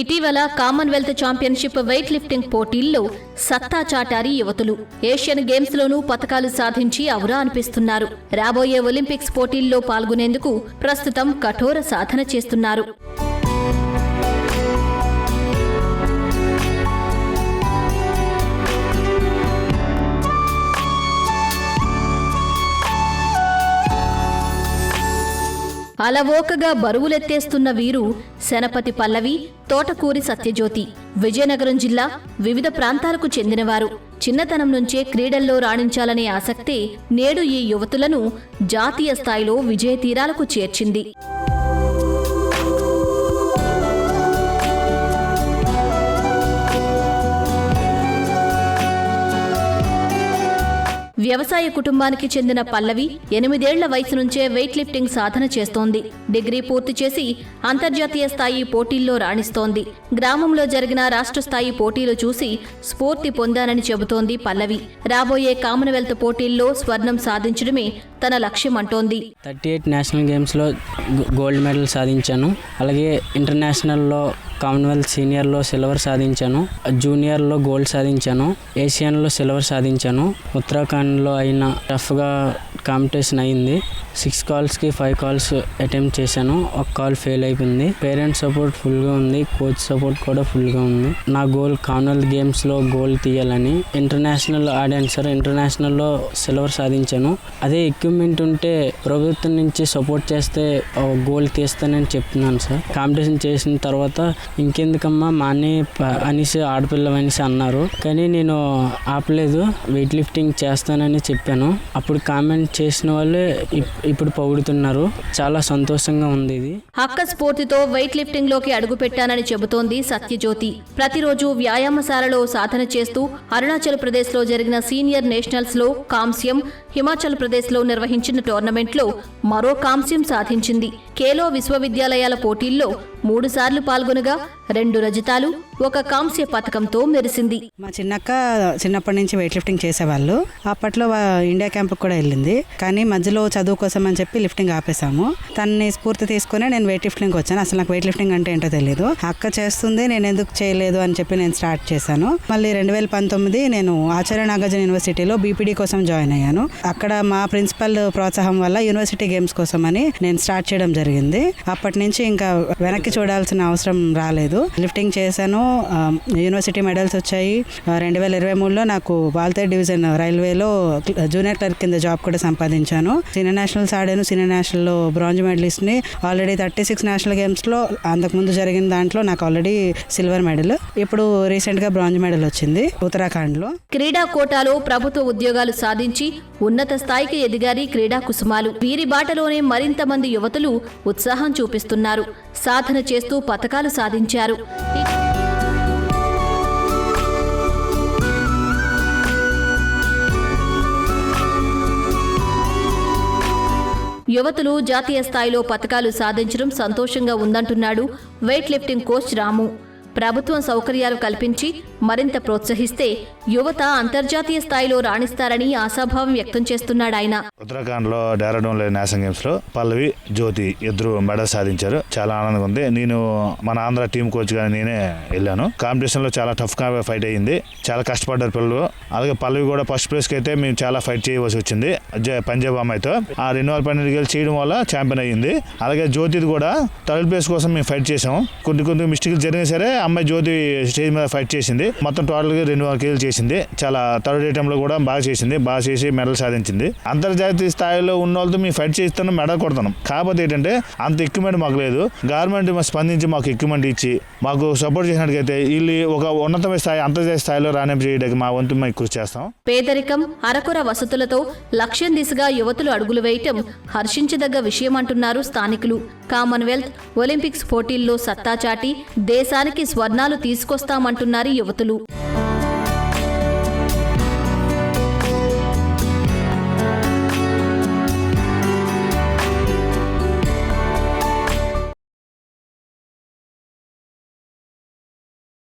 ఇటీవల Commonwealth championship weight lifting పోటీల్లో సత్తా చాటారి యువతులు. ఏషియన్ గేమ్స్ లోనూ సాధించి అవురా అనిపిస్తున్నారు. రాబోయే ఒలింపిక్స్ పోటీల్లో పాల్గొనేందుకు ప్రస్తుతం కఠోర సాధన చేస్తున్నారు. అలవోకగా బరువులెత్తేస్తున్న వీరు శనపతి పల్లవి తోటకూరి సత్యజ్యోతి. విజయనగరం జిల్లా వివిధ ప్రాంతాలకు చెందినవారు. చిన్నతనం నుంచే క్రీడల్లో రాణించాలనే ఆసక్తే నేడు ఈ యువతులను జాతీయ స్థాయిలో విజయ తీరాలకు చేర్చింది. వ్యవసాయ కుటుంబానికి చెందిన పల్లవి ఎనిమిదేళ్ళ వయసు నుంచే వెయిట్ లిఫ్టింగ్ సాధన చేస్తోంది. డిగ్రీ పూర్తి చేసి అంతర్జాతీయ స్థాయి పోటీల్లో రాణిస్తోంది. గ్రామంలో జరిగిన రాష్ట్ర స్థాయి పోటీలు చూసి స్ఫూర్తి పొందానని చెబుతోంది పల్లవి. రాబోయే కామన్వెల్త్ పోటీల్లో స్వర్ణం సాధించడమే తన లక్ష్యం అంటోంది. థర్టీ ఎయిట్ నేషనల్ గేమ్స్లో గో- గోల్డ్ మెడల్ సాధించాను. అలాగే ఇంటర్నేషనల్లో కామన్వెల్త్ సీనియర్లో సిల్వర్ సాధించాను జూనియర్లో గోల్డ్ సాధించాను ఏషియన్లో సిల్వర్ సాధించాను. ఉత్తరాఖండ్లో అయిన టఫ్గా కాంపిటీషన్ అయింది. సిక్స్ కాల్స్కి ఫైవ్ కాల్స్ అటెంప్ట్ చేశాను. ఒక కాల్ ఫెయిల్ అయిపోయింది. పేరెంట్స్ సపోర్ట్ ఫుల్గా ఉంది. కోచ్ సపోర్ట్ కూడా ఫుల్గా ఉంది. నా గోల్ కామన్వెల్త్ గేమ్స్లో గోల్ తీయాలని ఇంటర్నేషనల్ ఆడాను సార్. ఇంటర్నేషనల్లో సిల్వర్ సాధించాను. అదే ఎక్విప్మెంట్ ఉంటే ప్రభుత్వం నుంచి సపోర్ట్ చేస్తే గోల్ తీస్తానని చెప్తున్నాను సార్. కాంపిటీషన్ చేసిన తర్వాత ఇంకెందుకమ్మా మానే అనేసి ఆడపిల్ల అనేసి అన్నారు. కానీ నేను ఆపలేదు. వెయిట్ లిఫ్టింగ్ చేస్తానని చెప్పాను. అప్పుడు కామెంట్ చేసిన వాళ్ళే ఇప్- ఇప్పుడు పొగుడుతున్నారు చాలా సంతోషంగా ఉంది ఇది. హక్క స్ఫూర్తితో వెయిట్ లిఫ్టింగ్లోకి అడుగుపెట్టానని చెబుతోంది సత్యజ్యోతి. ప్రతిరోజు వ్యాయామశాలలో సాధన చేస్తూ అరుణాచల్ ప్రదేశ్లో జరిగిన సీనియర్ నేషనల్స్లో కాంస్యం హిమాచల్ ప్రదేశ్లో నిర్వహించిన టోర్నమెంట్లో మరో కాంస్యం సాధించింది. కేలో విశ్వవిద్యాలయాల పోటీల్లో మూడు సార్లు పాల్గొనగా రెండు రజతాలు ఒక కాంస్య పథకంతో మెరిసింది. మా చిన్నక్క చిన్నప్పటి నుంచి వెయిట్ లిఫ్టింగ్ చేసేవాళ్ళు. అప్పట్లో ఇండియా క్యాంప్కి కూడా వెళ్ళింది. కానీ మధ్యలో చదువు కోసం అని చెప్పి లిఫ్టింగ్ ఆపేసాము తన్ని స్ఫూర్తి తీసుకుని నేను వెయిట్ లిఫ్టింగ్ వచ్చాను. అసలు నాకు వెయిట్ లిఫ్టింగ్ అంటే ఏంటో తెలియదు అక్క చేస్తుంది నేను ఎందుకు చేయలేదు అని చెప్పి నేను స్టార్ట్ చేశాను. మళ్ళీ రెండు వేల పంతొమ్మిది నేను ఆచార్య నాగార్జున యూనివర్సిటీలో బీపీడీ కోసం జాయిన్ అయ్యాను. అక్కడ మా ప్రిన్సిపల్ ప్రోత్సాహం వల్ల యూనివర్సిటీ గేమ్స్ కోసం అని నేను స్టార్ట్ చేయడం జరిగింది. అప్పటి నుంచి ఇంకా వెనక్కి చూడాల్సిన అవసరం రాలేదు. లిఫ్టింగ్ చేశాను. యూనివర్సిటీ మెడల్స్ వచ్చాయి. రెండు వేల ఇరవై మూడులో నాకు బాల్తే డివిజన్ రైల్వేలో జూనియర్ క్లర్క్ కింద జాబ్ కూడా సంపాదించాను. సీనియర్ నేషనల్స్ ఆడాను. సీనియర్ నేషనల్లో బ్రాంజ్ మెడలిస్ట్ని ఆల్రెడీ థర్టీ సిక్స్ నేషనల్ గేమ్స్లో అంతకుముందు జరిగిన దాంట్లో నాకు ఆల్రెడీ సిల్వర్ మెడల్ ఇప్పుడు రీసెంట్గా బ్రాంజ్ మెడల్ వచ్చింది ఉత్తరాఖండ్లో. క్రీడా కోటాలో ప్రభుత్వ ఉద్యోగాలు సాధించి ఉన్నత స్థాయికి ఎదిగారి క్రీడా కుసుమాలు. వీరి బాటలోనే మరింత మంది యువతులు ఉత్సాహం చూపిస్తున్నారు. సాధన చేస్తూ పథకాలు సాధించారు. యువతులు జాతీయ స్థాయిలో పథకాలు సాధించడం సంతోషంగా ఉందంటున్నాడు వెయిట్ లిఫ్టింగ్ కోచ్ రాము. ప్రభుత్వం సౌకర్యాలు కల్పించి మరింత ప్రోత్సహిస్తే యువత అంతర్జాతీయ స్థాయిలో రాణిస్తారని ఆశాభావం వ్యక్తం చేస్తున్నాడు ఆయన. ఉత్తరాఖండ్లో డెహ్రాడూన్లో నేషనల్ గేమ్స్లో పల్లవి జ్యోతి ఇద్దరు మెడల్ సాధించారు. చాలా ఆనందంగా ఉంది. నేను మన ఆంధ్ర టీం కోచ్గా నేనే వెళ్ళాను. కాంపిటీషన్లో చాలా టఫ్గా ఫైట్ అయ్యింది. చాలా కష్టపడ్డారు పిల్లలు. అలాగే పల్లవి కూడా ఫస్ట్ ప్లేస్కి అయితే మేము చాలా ఫైట్ చేయవలసి వచ్చింది. జ- పంజాబ్ అమ్మాయితో. ఆ రెండు పన్నెండు గేలు చేయడం వల్ల ఛాంపియన్ అయ్యింది. అలాగే జ్యోతిది కూడా థర్డ్ ప్లేస్ కోసం మేము ఫైట్ చేసాం కొన్ని కొన్ని మిస్టేక్లు జరిగినా సరే అమ్మాయి జ్యోతి స్టేజ్ మీద ఫైట్ చేసింది. మొత్తం టోటల్గా రెండు వందల కేజీలు చేసింది. చాలా థర్డ్ ఐటెంలో కూడా బాగా చేసింది. బాగా చేసి మెడల్ సాధించింది. అంతర్జాతీయ స్థాయిలో ఉన్న వాళ్ళతో మేము ఫైట్ చేస్తున్నాం మెడల్ కొడుతున్నాం కాకపోతే ఏంటంటే అంత ఎక్విప్మెంట్ మాకు లేదు. గవర్నమెంట్ స్పందించి మాకు ఎక్విప్మెంట్ ఇచ్చి మాకు సపోర్ట్ చేసినట్టుగైతే వీళ్ళు ఒక ఉన్నతమైన స్థాయి అంతర్జాతీయ స్థాయిలో రాణింపు చేయడానికి మా వంతు మేము కృషి చేస్తాం. పేదరికం అరకొర వసతులతో లక్ష్యం దిశగా యువతులు అడుగులు వేయటం హర్షించదగ్గ విషయం అంటున్నారు స్థానికులు. కామన్వెల్త్ ఒలింపిక్స్ పోటీల్లో సత్తా చాటి దేశానికి స్వర్ణాలు తీసుకొస్తామంటున్నారు యువతులు.